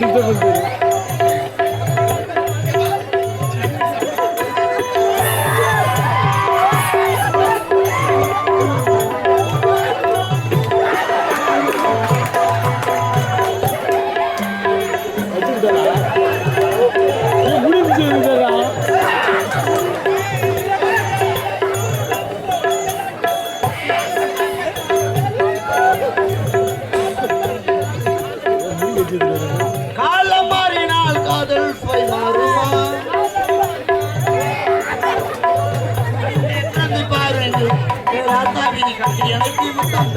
দিতে বলতে காலம் மாறினால் காதல் போய் மாறுமா? கட்டி எனக்கு விட்டான்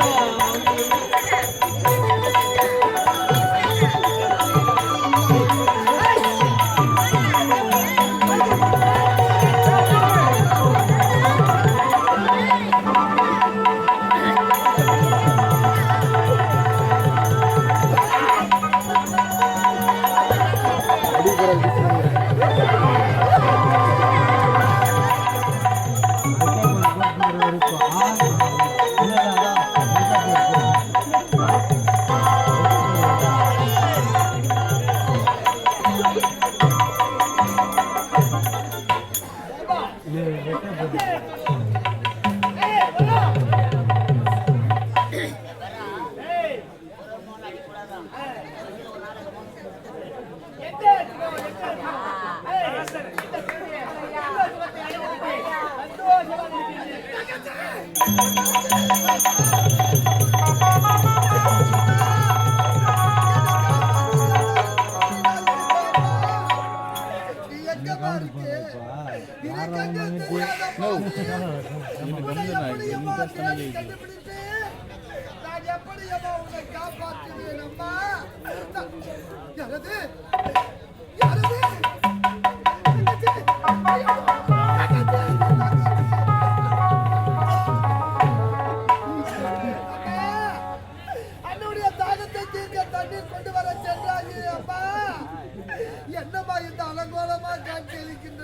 என்னம்மா இந்த அலங்கோலமா காட்சி அளிக்கின்ற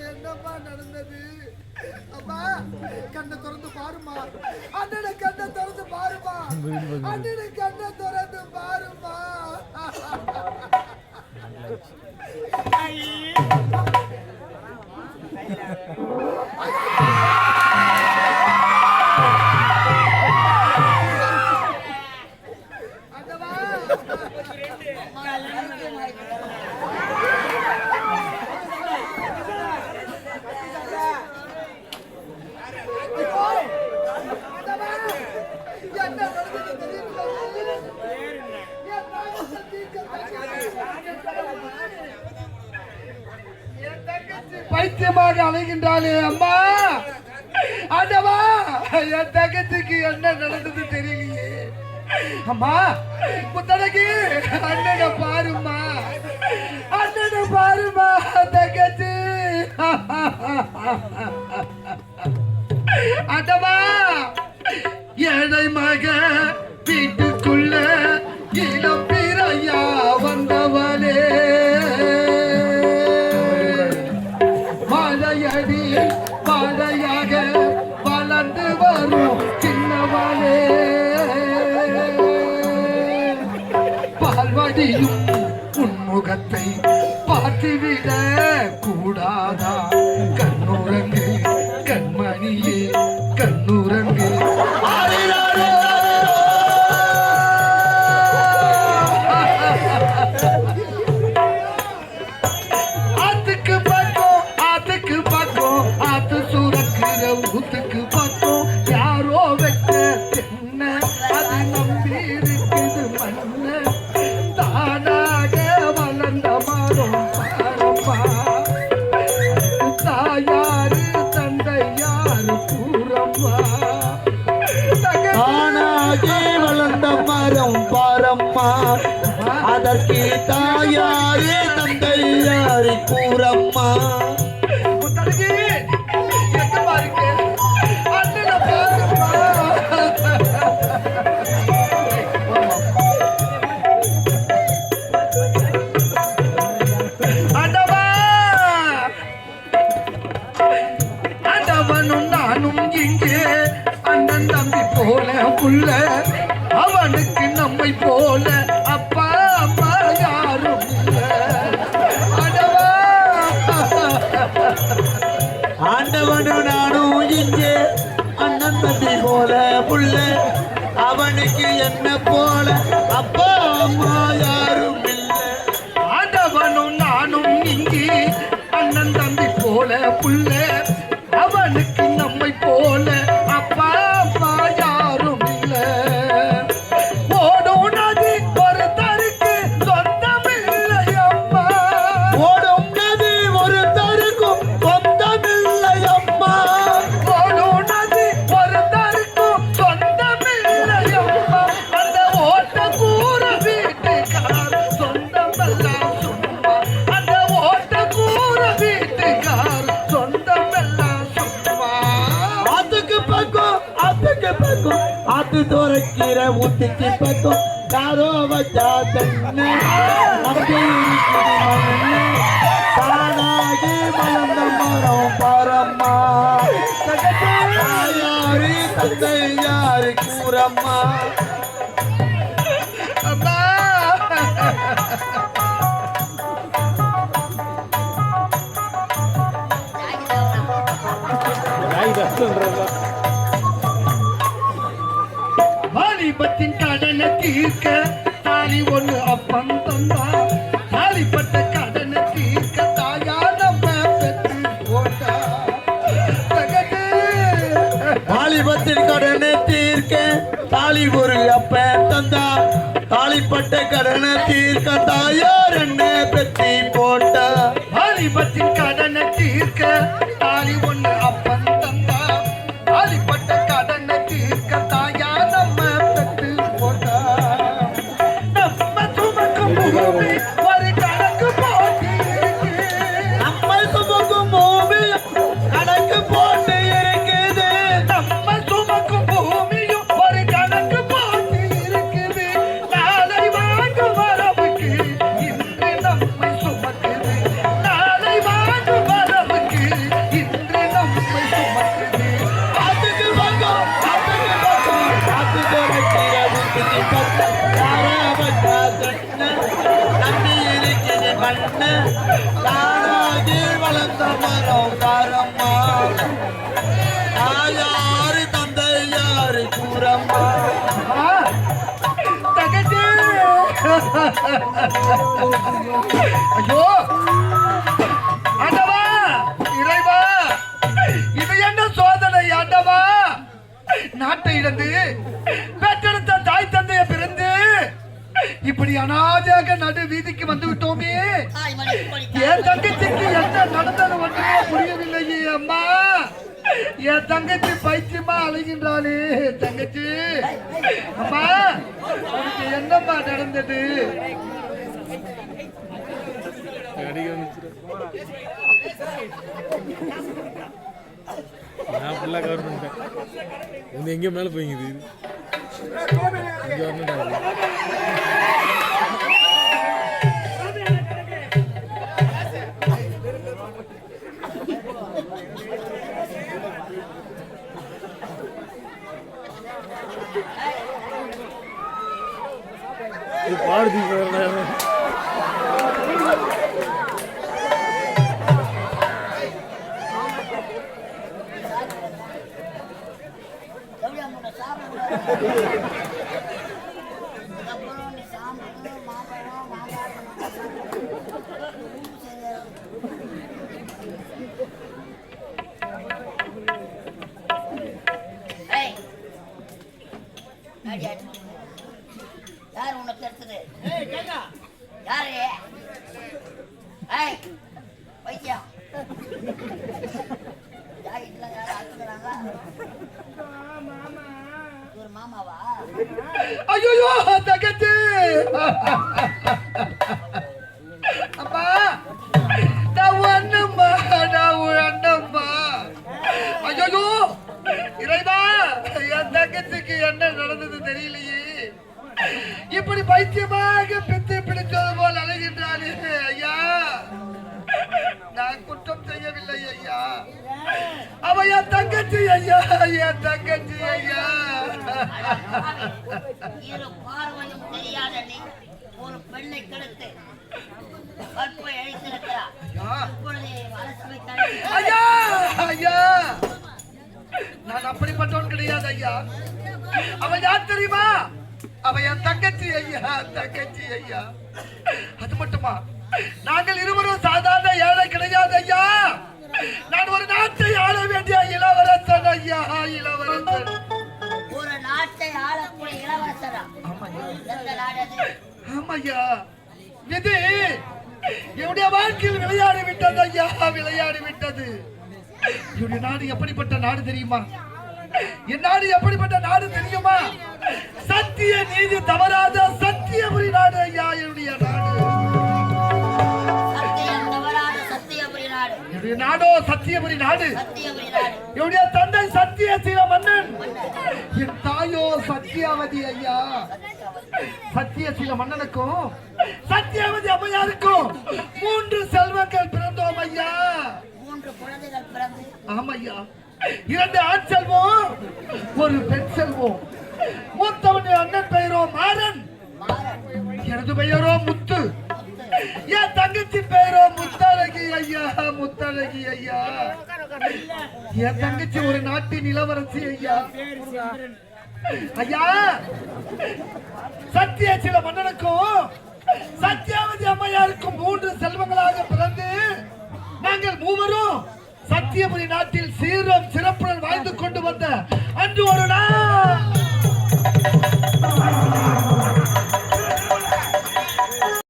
நடந்தது? அம்மா கண்ணை திறந்து பாருமா அண்ணனை கண்ணை திறந்து பாருமா அண்ணனை கண்ணை திறந்து பாருமா அண்ணவா என்று அலைகின்றாளே அம்மா. ஆண்டவா என் தகத்துக்கு என்ன நடந்தது தெரியலையே. அம்மா புத்தனைக்கு அண்ணனை பாருமா அண்ணனை பாருமா தங்கச்சி. ஆண்டவா ஏழை மக வீட்டு உன்முகத்தை பார்த்துவிட கூடாதா? தானாகி வளர்ந்த மரம் பாரம்மா. அதற்கு தாயாரே புள்ள அவனுக்கு என்ன போல? அப்பா அம்மா யாரும் இல்லை. ஆண்டவனும் நானும் இங்கே அண்ணன் தம்பி போல புள்ள. துறக்கிற ஊத்துக்கு பக்கம் யாரோ வச்சா தென்னை. நம்பி இருக்குது மண்ணு தானாகி மலர்ந்த மரம் பாரம்மா. யாரு தந்தை யாரு கூறம்மா அம்மா வாலிபத்தின் கடனை தீர்க்க தாலி ஒண்ணு அப்பம் தந்தா. தாலிப்பட்ட கடனை தீர்க்க தாயா நம்ம பெற்று போட்டா. தகடு. வாலிபத்தின் கடனை தீர்க்க தாலி ஒரு அப்ப தந்தா. தாலிப்பட்ட கடனை தீர்க்க தாயார் என்ன பெத்தி போட்டா. வாலிபத்தின் கடனை தீர்க்க தாலி ஒண்ணு அப்பன் நம்பி இருக்குது மண்ணு தானாகி வளர்ந்த மரம் காரம்மா தாயாரு தந்தை யாரு கூறம்மா ஆ, ஐயோ ஆண்டவா இறைவா இது என்ன சோதனை ஆண்டவா நாட்டை இழந்து இப்படி அனாதையாக நடு வீதிக்கு வந்து விட்டோமே. என் தங்கச்சிக்கு என்ன நடந்தது ஒன்றுமே புரியவில்லையே அம்மா. என் தங்கச்சி பைத்தியமா அழைகின்றாளே தங்கச்சி. அம்மா உனக்கு என்னம்மா நடந்தது? நான் ஃபுல்லாக கவர் பண்ணிட்டேன். இது எங்கேயோ மேலே போய்ங்குது இங்கே பாடுதி போகிறேன் ஏய். ஐயோ தங்கச்சி அம்மா நான் அண்ணம்மா நான் அண்ணம்மா ஐயோ இறைவா என் தங்கச்சிக்கு என்ன நடந்தது தெரியலையே. இப்படி பைத்தியமாக பித்து பிடிச்சது போல் அழைகின்றானே ஐயா. நான் குற்றம் செய்யவில்லை ஐயா. அவ என் தங்கச்சி ஐயா என் தங்கச்சி ஐயா. இரு பார்வையும் தெரியாத நீ ஒரு பெண்ணை கெடுத்து கற்பை அழித்திருக்கிறார் இப்பொழுது அரசவை தடுத்து ஐயா. ஐயா அப்படிப்பட்டவன் கிடையாது ஐயா. அவன் யார் தெரியுமா? அவன் என் தங்கச்சி ஐயா தங்கச்சி ஐயா. அது மட்டுமா? நாங்கள் இருவரும் சாதாரண ஏழை கிடையாது ஐயா. நான் ஒரு நாட்டை ஆள வேண்டிய இளவரசன் ஐயா இளவரசன். ஆமாய்யா. இது என்னுடைய வாழ்க்கையில் விளையாடி விட்டது ஐயா விளையாடி விட்டது. என்னுடைய நாடு எப்படிப்பட்ட நாடு தெரியுமா? என் நாடு எப்படிப்பட்ட நாடு தெரியுமா? சத்திய நீதி தவறாத சத்தியபுரி நாடு ஐயா என்னுடைய நாடு. என்னுடைய நாடோ சத்தியபுரி நாடு. என்னுடைய தந்தை சத்தியசீல மன்னன். என் தாயோ சத்தியாவதி ஐயா. சத்தியசீல மன்னனுக்கும் சத்தியாவதி அம்மையாருக்கும் மூன்று செல்வங்கள் பிறந்தோம் ஐயா. மூன்று குழந்தைகள் பிறந்து. ஆமையா. இரண்டு ஆண் செல்வம் ஒரு பெண் செல்வம். மூத்தவன் அண்ணன் பெயரோ மாறன். எனது பெயரோ முத்து. என் தங்கச்சி பெயரோ முத்தழகி ஐயா முத்தழகி ஐயா. என் தங்கச்சி ஒரு நாட்டின் இளவரசி ஐயா. ஐயா சத்திய சில மன்னனுக்கும் சத்தியாவதி அம்மையாருக்கும் மூன்று செல்வங்களாக பிறந்து நாங்கள் மூவரும் சத்தியபுரி நாட்டில் சீரம் சிறப்புடன் வாழ்ந்து கொண்டு வந்த அன்று ஒரு நாள்.